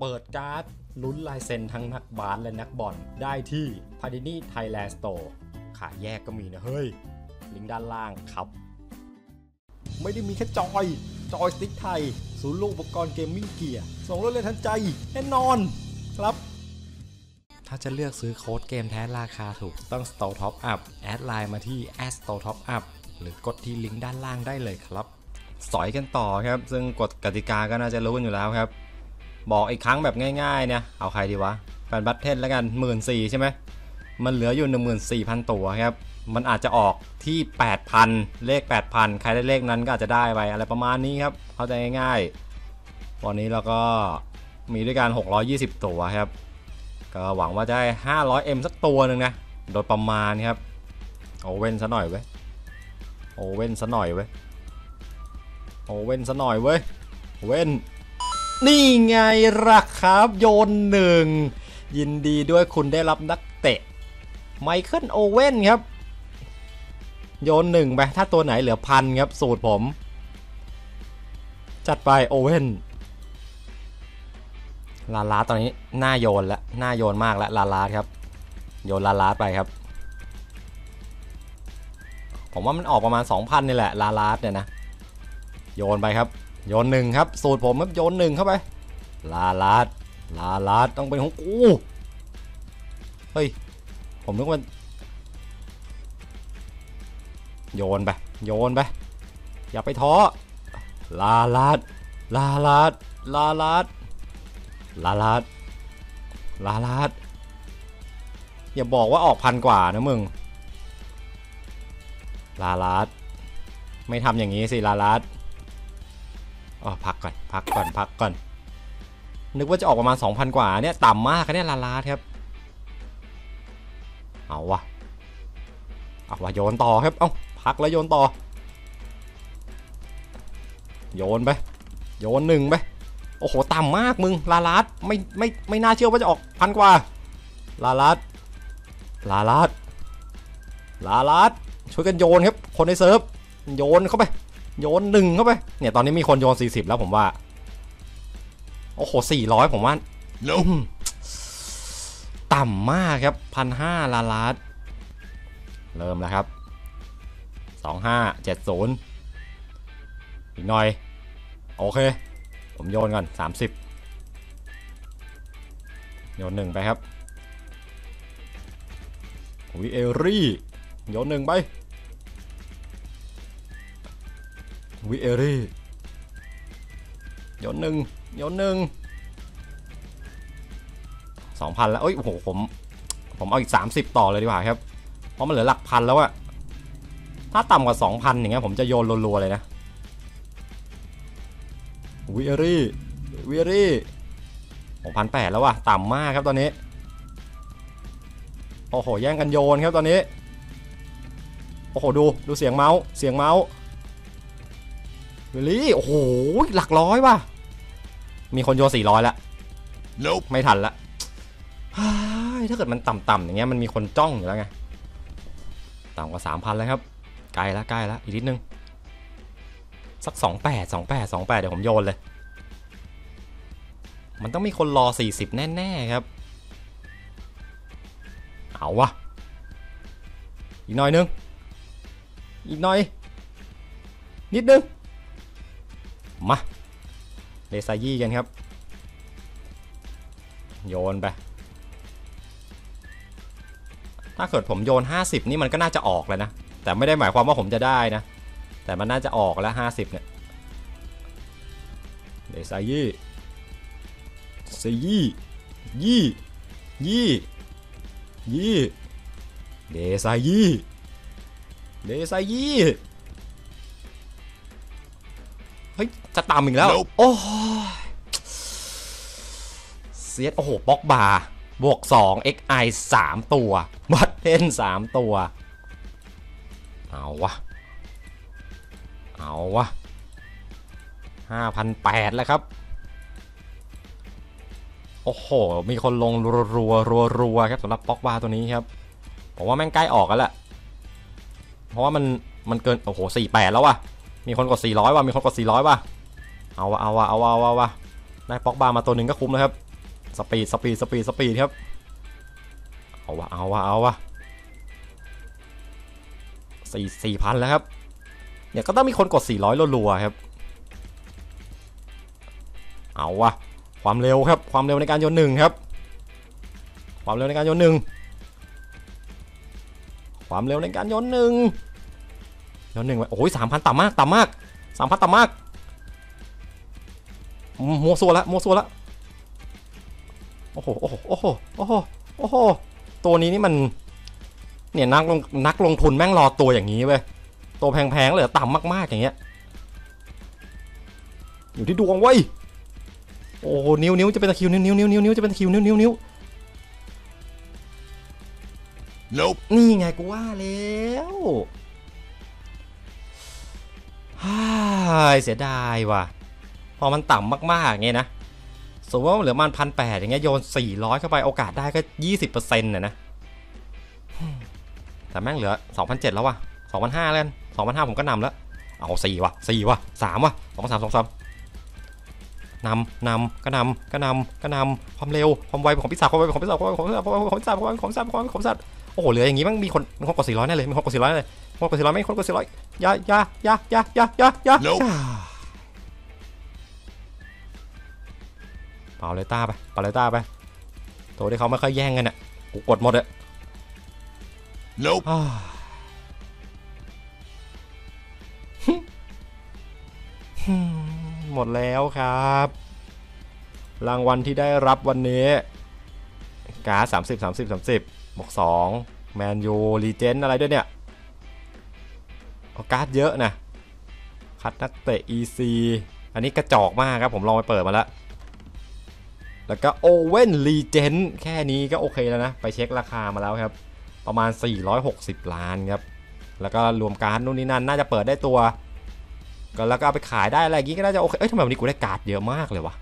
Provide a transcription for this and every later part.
เปิดการ์ดลุ้นลายเซ็นทั้งนักบาสและนักบอลได้ที่ p a d i n i Thailand Store ขายแยกก็มีนะเฮ้ย ลิงก์ด้านล่างครับ ไม่ได้มีแค่จอย จอยสติ๊กไทย ศูนย์รวมอุปกรณ์เกมมิ่งเกียร์ส่งรถเลยทันใจ แน่นอนครับ ถ้าจะเลือกซื้อโค้ดเกมแท้ราคาถูกต้อง Store Top Up แอดไลน์มาที่ @store top up หรือกดที่ลิงก์ด้านล่างได้เลยครับ สอยกันต่อครับ ซึ่งกฎกติกาก็น่าจะรู้กันอยู่แล้วครับ บอกอีกครั้งแบบง่ายๆเนี่ยเอาใครดีวะแฟนบัตเทนแล้วกัน1 4ื่นใช่ไหมมันเหลืออยู่ 14,000 ตัวครับ มันอาจจะออกที่ 8,000 เลข 8,000 ใครได้เลขนั้นก็อาจจะได้ไปอะไรประมาณนี้ครับ เข้าใจง่ายๆ วันนี้เราก็มีด้วยกัน620 ตัวครับ ก็หวังว่าจะได้ 500M สักตัวหนึ่งนะ โดยประมาณครับ โอเว่นซะหน่อยเว้ย โอเว่นซะหน่อยเว้ย โอเว่นซะหน่อยเว้ย เว่น นี่ไงล่ะครับโยนหนึ่ง ยินดีด้วยคุณได้รับนักเตะไมเคิลโอเว่นครับ โยนหนึ่งไปถ้าตัวไหนเหลือพันครับ สูตรผม จัดไปโอเว่นลาลาตอนนี้หน้าโยนแล้วหน้าโยนมากแล้วลาลาครับ โยนลาลาไปครับ ผมว่ามันออกประมาณ 2,000นี่แหละลาลาเนี่ยนะ โยนไปครับ โยนหนึ่งครับ สูตรผมครับโยนหนึ่งเข้าไป ลาลาดลาลาดต้องเป็นของกูเฮ้ย ผมนึกว่า โยนไป โยนไป อย่าไปท้อ ลาลาดลาลาดลาลาดลาลาดลาลาดอย่าบอกว่าออกพันกว่านะมึง ลาลาดไม่ทำอย่างนี้สิลาลาด อ๋อพักก่อนพักก่อนพักก่อน นึกว่าจะออกประมาณ 2,000 กว่าเนี่ยต่ำมากนะเนี่ยลาลาครับ เอาวะเอาวะโยนต่อครับ เอ้าพักแล้วโยนต่อ โยนไป โยนหนึ่งไป โอ้โหต่ำมากมึงลาลาดไม่ไม่ไม่น่าเชื่อว่าจะออกพันกว่าลาลาดลาลาดลาลาดช่วยกันโยนครับ คนในเซิร์ฟโยนเข้าไป โยนหนึ่งเข้าไป เนี่ยตอนนี้มีคนโยน 40 แล้วผมว่า โอ้โห 400 ผมว่า Nope. ต่ำมากครับพันห้าลาลาดเริ่มแล้วครับสองห้าเจ็ดศูนย์อีกหน่อย โอเค ผมโยนก่อนสามสิบโยนหนึ่งไปครับวิเอรี่ โยนหนึ่งไป วิเอรี่โยนหนึ่งโยนหนึ่งสองพันแล้วเอ้ยโอ้โหผม ผมเอาอีกสามสิบต่อเลยดีกว่าครับ เพราะมันเหลือหลักพันแล้วอะถ้าต่ำกว่าสองพันอย่างเงี้ยผมจะโยนรัวๆเลยนะวิเอรี่วิเอรี่หกพันแปดแล้วว่ะต่ำมากครับตอนนี้ โอ้โห แย่งกันโยนครับตอนนี้ โอ้โห ดู ดูเสียงเมาส์ เสียงเมาส์ วิลลี่โอ้โหหลักร้อยว่ะ มีคนโยนสี่ร้อยแล้ว Nope. ไม่ทันละเฮ้ยถ้าเกิดมันต่ำๆอย่างเงี้ยมันมีคนจ้องอยู่แล้วไง ต่ำกว่าสามพันแล้วครับ ใกล้แล้วใกล้แล้วอีกนิดนึง สักสองแปดสองแปดสองแปดเดี๋ยวผมโยนเลย มันต้องมีคนรอสี่สิบแน่ๆครับ เอาวะอีกหน่อยนึง อีกหน่อย นิดนึง มาเลซายี่กันครับ โยนไป ถ้าเกิดผมโยน 50 นี่มันก็น่าจะออกแล้วนะ แต่ไม่ได้หมายความว่าผมจะได้นะ แต่มันน่าจะออกแล้ว 50 เนี่ยเดซายี่ซายี่ยี่ยี่ยี่เดซายี่เดซายี่ เฮ้ยจะต่ำอีกแล้ว Nope โอ้ยเซียสโอ้โหบล็อกบาร์บวก 2 XI 3 ตัวบัตเทน3 ตัว เอาวะ เอาวะ5,800 แล้วครับ โอ้โห มีคนลงรัวๆรัวๆรัวๆครับสำหรับบล็อกบาร์ตัวนี้ครับ ผมว่าแม่งใกล้ออกกันแหละเพราะว่ามันมันเกิน โอ้โห 48 แล้วว่ะ มีคนกด400ว่ะมีคนกด400ว่ะเอาวะเอาวะเอาวะเอาวะได้ป๊อกบาร์มาตัวหนึ่งก็คุ้มแล้วครับสปีดสปีดสปีดสปีดครับเอาวะเอาวะเอาวะสี่สี่พันแล้วครับเนี่ยก็ต้องมีคนกด 400รัวๆครับเอาวะความเร็วครับความเร็วในการโยนหนึ่งครับ ความเร็วในการโยนหนึ่งความเร็วในการโยนหนึ่ง โยนหนึ่งไปโอ้ยสามพันต่ำมากต่ำมากสามพันต่ำมากอืมมัวซัวละมัวซัวละโอ้โหโอ้โหโอ้โหโอ้โหโอ้โหตัวนี้นี่มันเนี่ยนักลงนักลงทุนแม่งรอตัวอย่างนี้เว้ยตัวแพงๆเลยต่ำมากๆอย่างเงี้ยอยู่ที่ดวงเว้ยโอ้โหนิ้วนิ้วจะเป็นตะคริวนิ้วนิ้วนิ้วนิ้วนิ้วจะเป็นตะคริวนิ้วนิ้วนิ้ว Nope. นี่ไงกูว่าแล้วฮ่าย เสียดายว่ะ พอมันต่ำมากๆอย่างเงี้ยนะ สมมติว่าเหลือมันพันแปดอย่างเงี้ยโยน 400 เข้าไปโอกาสได้ก็ 20%น่ะนะ แต่แม่งเหลือ2,007แล้วว่ะ 2,500 แล้วกัน2,500 ผมก็นำแล้ว เอา4ว่ะ4ว่ะ3ว่ะ2 3 2 3นำนำก็นำก็นำก็นำความเร็วความไวของพิศาความไวของพิศาความไวของพิศาความไวของพิศาความไวของพิศาความไวของพิศาโอ้โหเหลืออย่างงี้มั้งมีคนมีคนกด400แน่เลยมีคนกด400แน่เลย มีคนกด400ไหมมีคนกด400อย่าอย่าอย่าอย่าอย่าอย่าอย่า Nope เปล่าเลยต้าไปเปล่าเลยต้าไปตัวที่เขาไม่ค่อยแย่งกันน่ะกูกดหมดเลย Nope. อ่าหมดแล้วครับ รางวัลที่ได้รับวันนี้การ์ดสามสิบสามสิบสามสิบบวกสองแมนยูรีเจนอะไรด้วยเนี่ย เอาการ์ดเยอะนะ คัดนักเตะ EC อันนี้กระจอกมากครับผมลองไปเปิดมาแล้วแล้วก็โอเว่นรีเจนแค่นี้ก็โอเคแล้วนะ ไปเช็คราคามาแล้วครับ ประมาณ 460 ล้านครับ แล้วก็รวมการ์ดนู่นนี่นั่นน่าจะเปิดได้ตัว ก็แล้วก็เอาไปขายได้อะไรอย่างงี้ก็น่าจะโอเค เอ้ยทำไมวันนี้กูได้การ์ดเยอะมากเลยวะ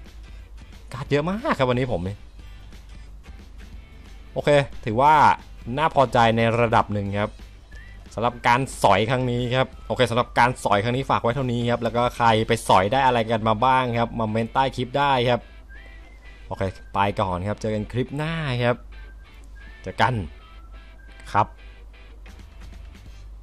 การ์ดเยอะมากครับวันนี้ผมเนี่ยโอเค ถือว่าน่าพอใจในระดับหนึ่งครับ สำหรับการสอยครั้งนี้ครับโอเคสำหรับการสอยครั้งนี้ฝากไว้เท่านี้ครับแล้วก็ใครไปสอยได้อะไรกันมาบ้างครับมาเมนใต้คลิปได้ครับโอเคไปก่อนครับเจอกันคลิปหน้าครับเจอกันครับ